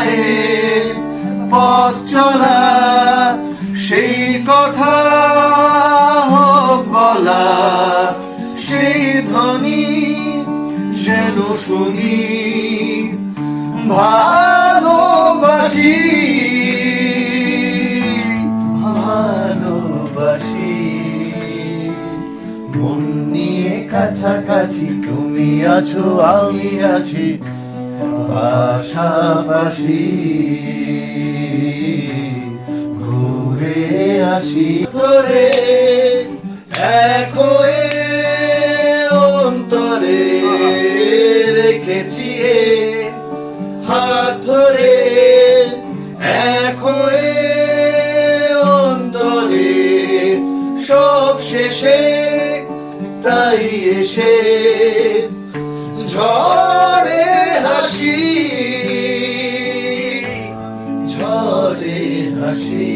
পায়ে পথ চলা, সেই কথা হোক বলা, সেই ধ্বনি যেন শুনি। ভালোবাসি ভালোবাসি। মন নিয়ে কাছাকাছি তুমি আছো, আমি আছি। পাশাপাশি ঘুরে আসি। ধরে এক অন্তরে রেখেছি হাত ধরে এক অন্তরে সব শেষে তাই এসে ঝড়ে হাসি, ঝড়ে হাসি।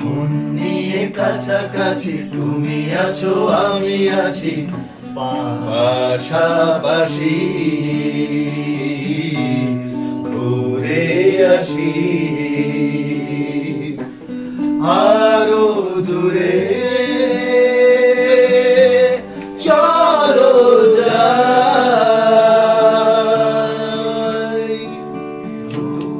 মন নিয়ে কাছাকাছি, তুমি আছো, আমি আছি, পাশাপাশি। ঘুরে আসি, আরও দূরে এই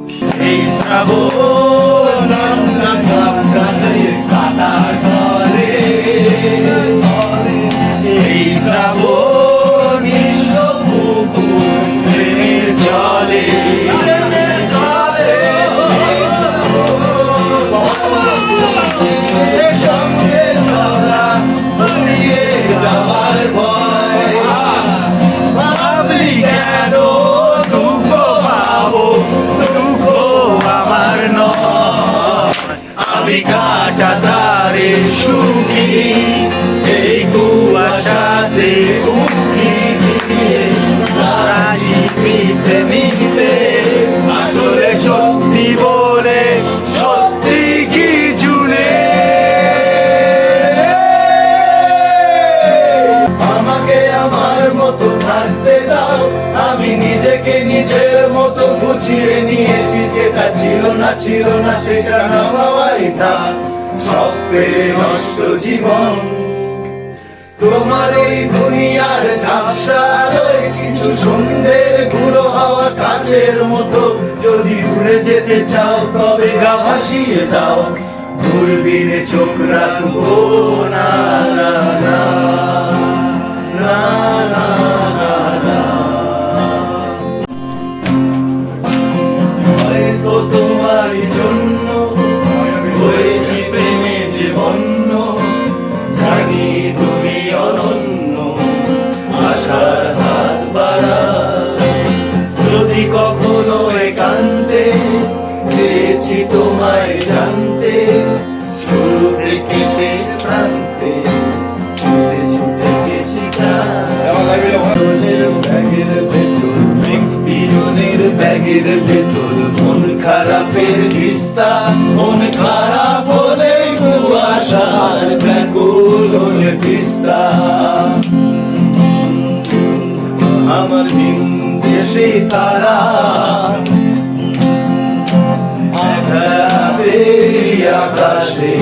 আমার মতো থাকতে দাও। আমি নিজেকে নিজের মতো গুছিয়ে নিয়েছি। যেটা ছিল না ছিল না, সেটা না থাক। সব পেরে নষ্ট জীবন। তোমার এই দুনিয়ার কিছু গুঁড়ো হাওয়া কাছের মতো। যদি উড়ে যেতে চাও, তবে গা ভাসিয়ে দাও। দূরবীনে চোখ রাখব না। চেয়েছি তোমায় জানতে। শুরু থেকে শেষ প্রান্তে ছুটে ছুটে গেছি ব্যাগের ভেতর পিয়নের ব্যাগের ভেতর, মন খারাপের দিস্তা, মন খারাপ হলে কুয়াশার ব্যাকুল হলে দিস্তা আমার বিন্দেশে তারা আকাশে।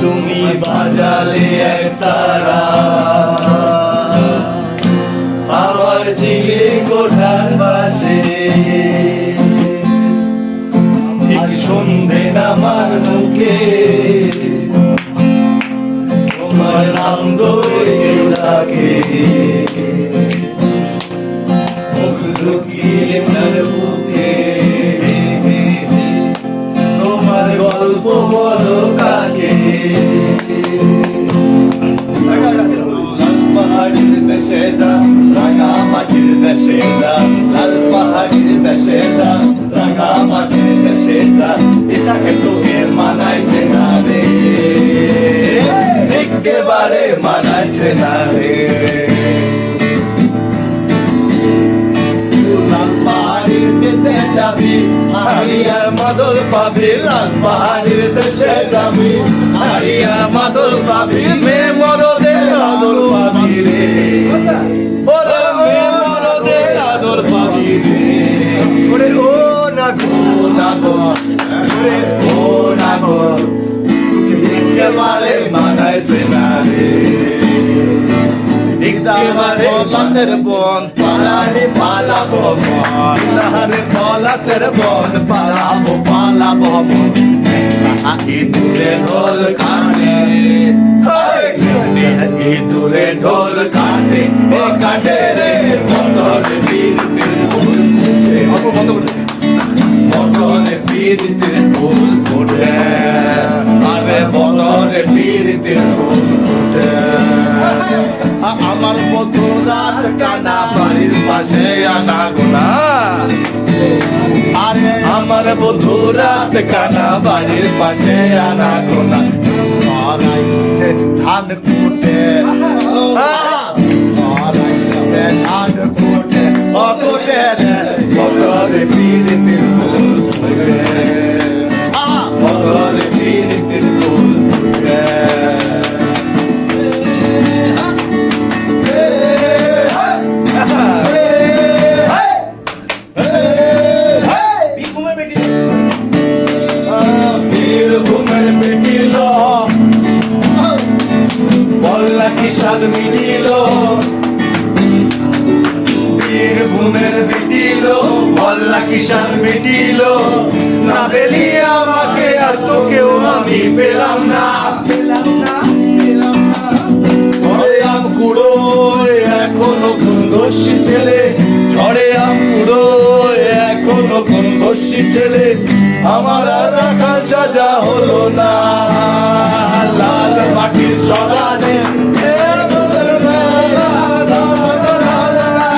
তুমি বাজালে এক তারা। আমার চিলে কোঠার পাশে। ঠিক সন্ধে নামার মুখে। তোমার নাম ধরে ডাকে। কাকে? পাহাড়ির দেশে যা, রাঙা মাটির দেশে যা, লাল পাহাড়ির দেশে যা, রাঙা মাটির দেশে যা মানাইছে না রে। যাবি হারিয়ার মাদল পাবি লাল পাহাড়ির দেশে যাবি হারিয়ার মাদল পাবি মে মরদে আদর পাবি রে। মরদে আদর পাবি রে। ও না একেবারে পলাশের বন পালারে পালাবো মন। ইলাহারে পলাশের বন পালাবো পালাবো ইঁদুরে ঢোল কানে। ইঁদুরে ঢোল কানে। এ কাটে রে মটরে বীরতে ফুল ফুটে। আমার রাত কানা বাড়ির পাশে আনা গোনা। আরে আমার বধু রাত কানা বাড়ির পাশে আনা গোনা। সরাইতে ধান কুটে। ধান কুটে। অকটে রে ফুল ফুটে কি মিটিল। বীরভূমের মিটিল বল্লা কি মিটিল। না পেলি আমাকে আর তোকেও আমি পেলাম না। পেলাম আম কুড়ো এখনও কোন দোষী ছেলে। ঝড়ে আম কুড়ো এখনও কোন